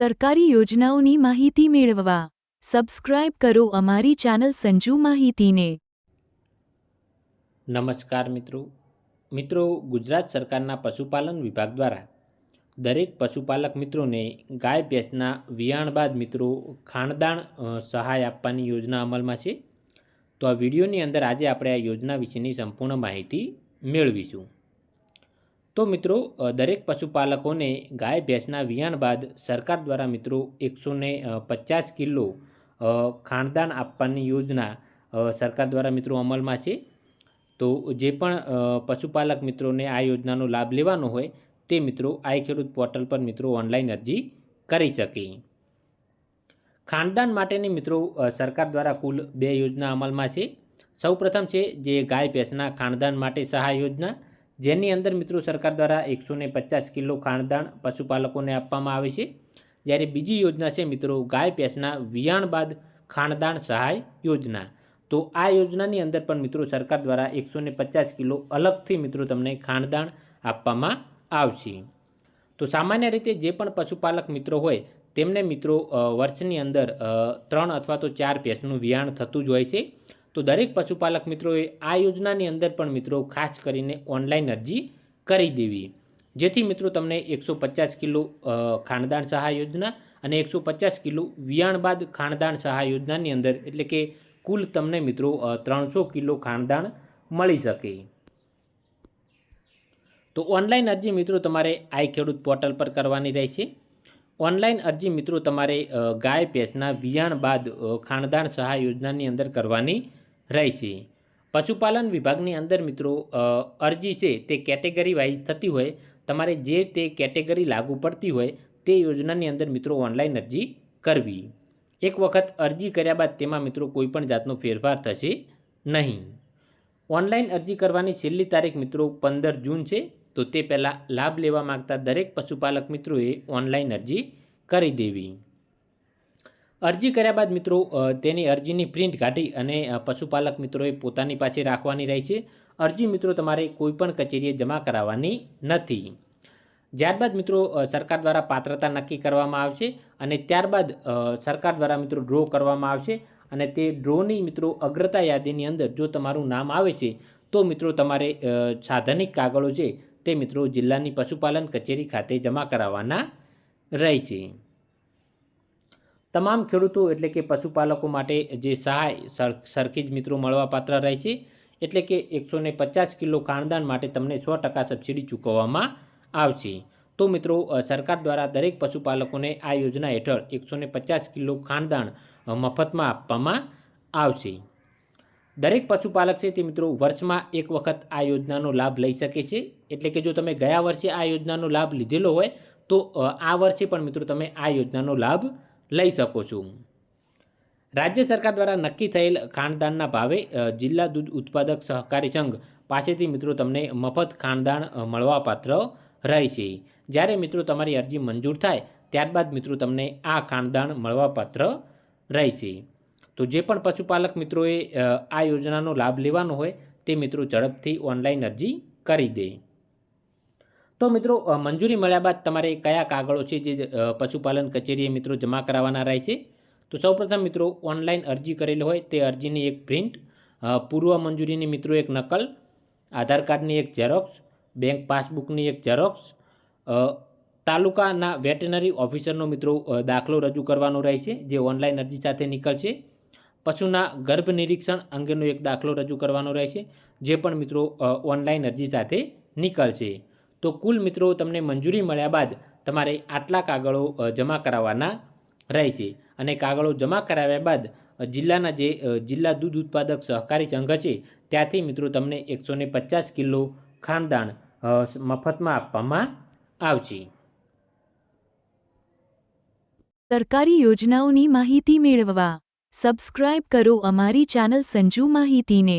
સરકારી યોજનાઓની માહિતી મેળવવા. સબસ્ક્રાઇબ કરો અમારી ચેનલ સંજુ માહિતીને. નમસ્કાર મિત્રો. મિત્રો, ગુજરાત સરકારના પશુપાલન વિભાગ દ્વારા દરેક પશુપાલક મિત્રોને ગાય ભેંસના વિયાણ બાદ મિત્રો ખાણદાણ સહાય આપવાની યોજના અમલમાં છે. તો આ વિડીયોની અંદર આજે આપણે આ યોજના વિશેની સંપૂર્ણ માહિતી મેળવીશું. તો મિત્રો દરેક પશુપાલકોને ગાય ભેંસના વિયાણ બાદ સરકાર દ્વારા મિત્રો એકસો પચાસ કિલો ખાણદાન આપવાની યોજના સરકાર દ્વારા મિત્રો અમલમાં છે. તો જે પણ પશુપાલક મિત્રોને આ યોજનાનો લાભ લેવાનો હોય, તે મિત્રો આઈ ખેડૂત પોર્ટલ પર મિત્રો ઓનલાઈન અરજી કરી શકે. ખાનદાન માટેની મિત્રો સરકાર દ્વારા કુલ બે યોજના અમલમાં છે. સૌપ્રથમ છે જે ગાય ભેંસના ખાનદાન માટે સહાય યોજના. જેની અંદર મિત્રો સરકાર દ્વારા એકસો પચાસ કિલો ખાણદાણ પશુપાલકોને આપવામાં આવે છે. જ્યારે બીજી યોજના છે મિત્રો ગાય ભેંસના વિયાણ બાદ ખાણદાણ સહાય યોજના. તો આ યોજનાની અંદર પણ મિત્રો સરકાર દ્વારા એકસો પચાસ કિલો અલગથી મિત્રો તમને ખાણદાણ આપવામાં આવશે. તો સામાન્ય રીતે જે પણ પશુપાલક મિત્રો હોય તેમને મિત્રો વર્ષની અંદર ત્રણ અથવા તો ચાર ભેંસનું વિયાણ થતું જ હોય છે. તો દરેક પશુપાલક મિત્રોએ આ યોજનાની અંદર પણ મિત્રો ખાસ કરીને ઓનલાઈન અરજી કરી દેવી. જેથી મિત્રો તમને એકસો પચાસ કિલો અ, સહાય યોજના અને એકસો પચાસ કિલો વિયાણ બાદ ખાણદાણ સહાય યોજનાની અંદર એટલે કે કુલ તમને મિત્રો ત્રણસો કિલો ખાણદાણ મળી શકે. તો ઓનલાઈન અરજી મિત્રો તમારે આઈ ખેડૂત પોર્ટલ પર કરવાની રહેશે. ઓનલાઈન અરજી મિત્રો તમારે ગાય ભેંસના વિયાણ બાદ અ, સહાય યોજનાની અંદર કરવાની રહેશે પશુપાલન વિભાગની અંદર મિત્રો અરજી છે તે કેટેગરી વાઇઝ થતી હોય, તમારે જે તે કેટેગરી લાગુ પડતી હોય તે યોજનાની અંદર મિત્રો ઓનલાઈન અરજી કરવી. એક વખત અરજી કર્યા બાદ તેમાં મિત્રો કોઈપણ જાતનો ફેરફાર થશે નહીં. ઓનલાઈન અરજી કરવાની છેલ્લી તારીખ મિત્રો પંદર જૂન છે, તો તે પહેલાં લાભ લેવા માગતા દરેક પશુપાલક મિત્રોએ ઓનલાઈન અરજી કરી દેવી. અરજી કર્યા બાદ મિત્રો તેની અરજીની પ્રિન્ટ કાઢી અને પશુપાલક મિત્રોએ પોતાની પાસે રાખવાની રહે છે. અરજી મિત્રો તમારે કોઈપણ કચેરીએ જમા કરાવવાની નથી. ત્યારબાદ મિત્રો સરકાર દ્વારા પાત્રતા નક્કી કરવામાં આવશે અને ત્યારબાદ સરકાર દ્વારા મિત્રો ડ્રો કરવામાં આવશે અને તે ડ્રોની મિત્રો અગ્રતા યાદીની અંદર જો તમારું નામ આવે છે, તો મિત્રો તમારે સાધનિક કાગળો છે તે મિત્રો જિલ્લાની પશુપાલન કચેરી ખાતે જમા કરાવવાના રહેશે. તમામ ખેડૂતો એટલે કે પશુપાલકો માટે જે સહાય સર- સરખી જ મિત્રો મળવાપાત્ર રહેશે એટલે કે એકસો પચાસ કિલો ખાણદાન માટે તમને સો ટકા સબસિડી ચૂકવવામાં આવશે. તો મિત્રો સરકાર દ્વારા દરેક પશુપાલકોને આ યોજના હેઠળ એકસો પચાસ કિલો ખાણદાન મફતમાં આપવામાં આવશે. દરેક પશુપાલક છે તે મિત્રો વર્ષમાં એક વખત આ યોજનાનો લાભ લઈ શકે છે. એટલે કે જો તમે ગયા વર્ષે આ યોજનાનો લાભ લીધેલો હોય, તો આ વર્ષે પણ મિત્રો તમે આ યોજનાનો લાભ લઈ શકો છો. રાજ્ય સરકાર દ્વારા નક્કી થયેલ ખાણદાનના ભાવે જિલ્લા દૂધ ઉત્પાદક સહકારી સંઘ પાસેથી મિત્રો તમને મફત ખાણદાણ અ, મળવાપાત્ર રહેશે જ્યારે મિત્રો તમારી અરજી મંજૂર થાય ત્યારબાદ મિત્રો તમને આ ખાણદાણ મળવાપાત્ર રહેશે તો જે પણ પશુપાલક મિત્રોએ આ યોજનાનો લાભ લેવાનો હોય તે મિત્રો ઝડપથી ઓનલાઈન અરજી કરી દે. તો મિત્રો મંજૂરી મળ્યા બાદ તમારે કયા કાગળો છે જે પશુપાલન કચેરીએ મિત્રો જમા કરાવવાના રહે છે? તો સૌપ્રથમ મિત્રો, ઓનલાઈન અરજી કરેલી હોય તે અરજીની એક પ્રિન્ટ પૂર્વ મંજૂરીની મિત્રો એક નકલ, આધાર કાર્ડની એક ઝેરોક્સ, બેંક પાસબુકની એક ઝેરોક્સ તાલુકાના વેટનરી ઓફિસરનો મિત્રો દાખલો રજૂ કરવાનો રહે છે, જે ઓનલાઈન અરજી સાથે નીકળશે પશુના ગર્ભ નિરીક્ષણ અંગેનો એક દાખલો રજૂ કરવાનો રહેશે જે પણ મિત્રો ઓનલાઈન અરજી સાથે નીકળશે તો કુલ મિત્રો તમને મંજૂરી મળ્યા બાદ તમારે આટલા કાગળો જમા કરાવવાના રહેશે. અને કાગળો જમા કરાવ્યા બાદ જિલ્લાના જે જિલ્લા દૂધ ઉત્પાદક સહકારી સંઘ છે, ત્યાંથી મિત્રો તમને એકસો પચાસ કિલો ખાનદાન મફતમાં આપવામાં આવશે. સરકારી યોજનાઓની માહિતી મેળવવા, સબસ્ક્રાઇબ કરો અમારી ચેનલ સંજુ માહિતીને.